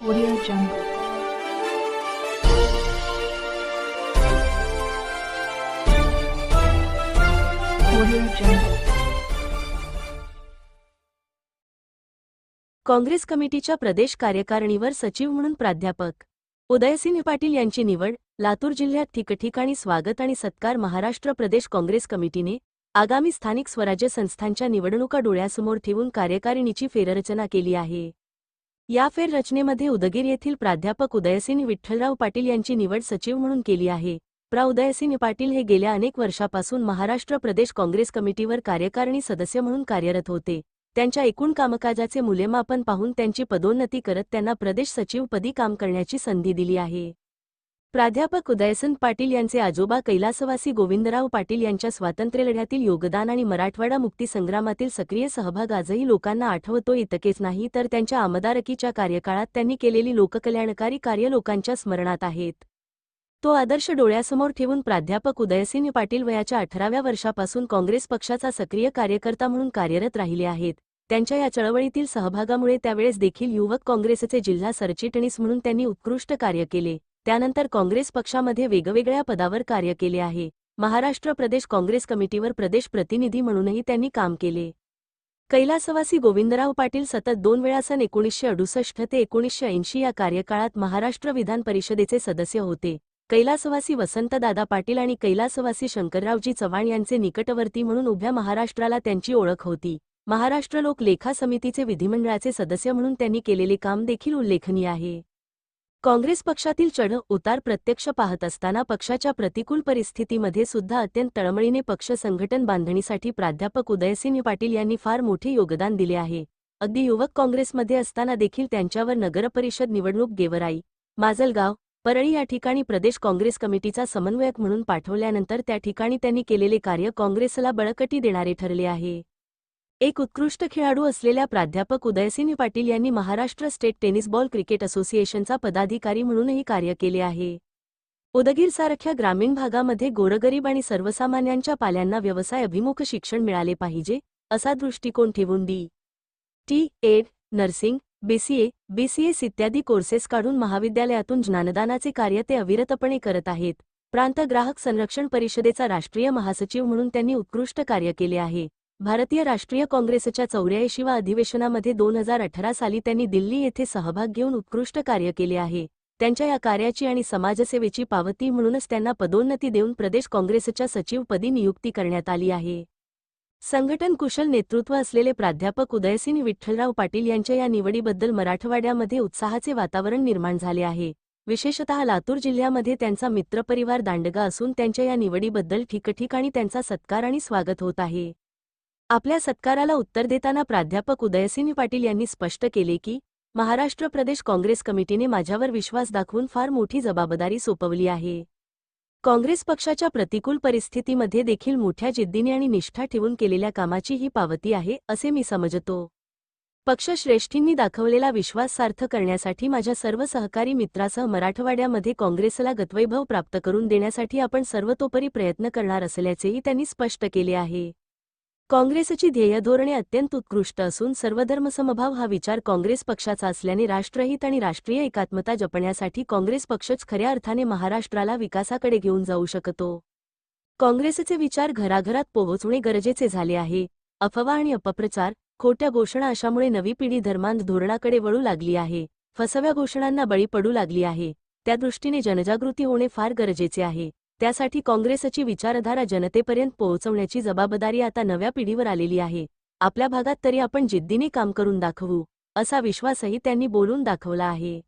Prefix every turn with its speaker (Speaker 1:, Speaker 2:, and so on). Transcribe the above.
Speaker 1: Audio Jungle.
Speaker 2: Congress कमिटीच्या प्रदेश कार्यकारिणीवर सचिव म्हणून प्राध्यापक. उदयसिंह पाटील यांची निवड लातूर जिल्ह्यात ठिकठिकाणी स्वागत आणि सत्कार महाराष्ट्र प्रदेश काँग्रेस कमिटीने आगामी स्थानिक स्वराज्य संस्थांच्या निवडणुका डोळ्यासमोर ठेवून कार्यकारिणीची फेररचना केली आहे. या फेररचनेमध्ये उदगीर येथील प्राध्यापक उदयसिंह विठ्ठलराव पाटील यांची निवड सचिव म्हणून केली आहे. प्रा. उदयसिंह पाटील हे गेल्या अनेक वर्षापासून महाराष्ट्र प्रदेश काँग्रेस कमिटीवर कार्यकारिणी सदस्य म्हणून कार्यरत होते. त्यांच्या एकूण कामकाजाचे मूल्यमापन पाहून त्यांची पदोन्नती करत त्यांना प्रदेश सचिवपदी काम करण्याची संधी दिली आहे. प्राध्यापक उदयसन पाटील यांचे आजोबा कैलासवासी गोविंदराव पाटील यांच्या स्वातंत्र्यलढ्यातील योगदान आणि मराठवाडा मुक्ती संग्रामातील सक्रिय सहभाग आजही लोकांना आठवतो. इतकेच नाही तर त्यांच्या आमदारकीच्या कार्यकाळात त्यांनी केलेली लोककल्याणकारी कार्य लोकांच्या स्मरणात आहेत. तो आदर्श डोळ्यासमोर ठेवून प्राध्यापक उदयसिंह पाटील वयाच्या अठराव्या वर्षापासून काँग्रेस पक्षाचा सक्रिय कार्यकर्ता म्हणून कार्यरत राहिले आहेत. त्यांच्या या चळवळीतील सहभागामुळे त्यावेळेस देखील युवक काँग्रेसचे जिल्हा सरचिटणीस म्हणून त्यांनी उत्कृष्ट कार्य केले. त्यानंतर काँग्रेस पक्षामध्ये वेगवेगळ्या पदावर कार्य केले आहे. महाराष्ट्र प्रदेश काँग्रेस कमिटीवर प्रदेश प्रतिनिधी म्हणूनही त्यांनी काम केले. कैलासवासी गोविंदराव पाटील सतत दोन वेळा सन एकोणीसशे अडुसष्ट ते एकोणीसशे ऐंशी या कार्यकाळात महाराष्ट्र विधान परिषदेचे सदस्य होते. कैलासवासी वसंतदादा पाटील आणि कैलासवासी शंकररावजी चव्हाण यांचे निकटवर्ती म्हणून उभ्या महाराष्ट्राला त्यांची ओळख होती. महाराष्ट्र लोक लेखा समितीचे विधिमंडळाचे सदस्य म्हणून त्यांनी केलेले काम देखील उल्लेखनीय आहे. काँग्रेस पक्षातील चढ उतार प्रत्यक्ष पाहत असताना पक्षाच्या प्रतिकूल परिस्थितीमध्ये सुद्धा अत्यंत तळमळीने पक्ष संघटन बांधणीसाठी प्राध्यापक उदयसिंह पाटील यांनी फार मोठे योगदान दिले आहे. अगदी युवक काँग्रेसमध्ये असताना देखील त्यांच्यावर नगरपरिषद निवडणूक गेवराई माजलगाव परळी या ठिकाणी प्रदेश काँग्रेस कमिटीचा समन्वयक म्हणून पाठवल्यानंतर त्या ठिकाणी त्यांनी केलेले कार्य काँग्रेसला बळकटी देणारे ठरले आहे. एक उत्कृष्ट खेळाडू असलेल्या प्राध्यापक उदयसिंह पाटील यांनी Maharashtra state tennis ball cricket असोसिएशनचा पदाधिकारी म्हणूनही कार्य केले आहे. उदगीरसारख्या ग्रामीण भागामध्ये गोरगरीब आणि सर्वसामान्यांच्या पाल्यांना व्यवसाय अभिमुख शिक्षण मिळाले पाहिजे असा दृष्टिकोन ठेवून D. T. Ed nursing BCA BCS इत्यादी कोर्सेस काढून महाविद्यालयातून ज्ञानदानाचे कार्य ते अविरतपणे करत आहेत. प्रांत ग्राहक संरक्षण परिषदेचा राष्ट्रीय महासचिव म्हणून त्यांनी उत्कृष्ट कार्य केले आहे. भारतीय राष्ट्रीय काँग्रेसच्या चौऱ्याऐंशीवा अधिवेशनामध्ये दोन हजार अठरा साली त्यांनी दिल्ली येथे सहभाग घेऊन उत्कृष्ट कार्य केले आहे. त्यांच्या या कार्याची आणि समाजसेवेची पावती म्हणूनच त्यांना पदोन्नती देऊन प्रदेश काँग्रेसच्या सचिवपदी नियुक्ती करण्यात आली आहे. संघटन कुशल नेतृत्व असलेले प्राध्यापक उदयसिंह विठ्ठलराव पाटील यांच्या या निवडीबद्दल मराठवाड्यामध्ये उत्साहाचे वातावरण निर्माण झाले आहे. विशेषतः लातूर जिल्ह्यामध्ये त्यांचा मित्रपरिवार दांडगा असून त्यांच्या या निवडीबद्दल ठिकठिकाणी त्यांचा सत्कार आणि स्वागत होत आहे. आपल्या सत्काराला उत्तर देताना प्राध्यापक उदयसिंह पाटील यांनी स्पष्ट केले की महाराष्ट्र प्रदेश काँग्रेस कमिटीने माझ्यावर विश्वास दाखवून फार मोठी जबाबदारी सोपवली आहे. काँग्रेस पक्षाच्या प्रतिकूल परिस्थितीमध्ये देखील मोठ्या जिद्दीने आणि निष्ठा ठेवून केलेल्या कामाची ही पावती आहे असे मी समजतो. पक्षश्रेष्ठींनी दाखवलेला विश्वास सार्थ करण्यासाठी माझ्या सर्व सहकारी मित्रासह मराठवाड्यामध्ये काँग्रेसला गतवैभव प्राप्त करून देण्यासाठी आपण सर्वतोपरी प्रयत्न करणार असल्याचेही त्यांनी स्पष्ट केले आहे. काँग्रेसची ध्येयधोरणे अत्यंत उत्कृष्ट असून सर्वधर्मसमभाव हा विचार काँग्रेस पक्षाचा असल्याने राष्ट्रहित आणि राष्ट्रीय एकात्मता जपण्यासाठी काँग्रेस पक्षच खऱ्या अर्थाने महाराष्ट्राला विकासाकडे घेऊन जाऊ शकतो. काँग्रेसचे विचार घराघरात पोहोचणे गरजेचे झाले आहे. अफवा आणि अपप्रचार खोट्या घोषणा अशामुळे नवी पिढी धर्मांध धोरणाकडे वळू लागली आहे. फसव्या घोषणांना बळी पडू लागली आहे. त्या दृष्टीने जनजागृती होणे फार गरजेचे आहे. त्यासाठी काँग्रेसची विचारधारा जनतेपर्यंत पोहोचवण्याची जबाबदारी आता नव्या पिढीवर आलेली आहे. आपल्या भागात तरी आपण जिद्दीने काम करून दाखवू असा विश्वासही त्यांनी बोलून दाखवला आहे.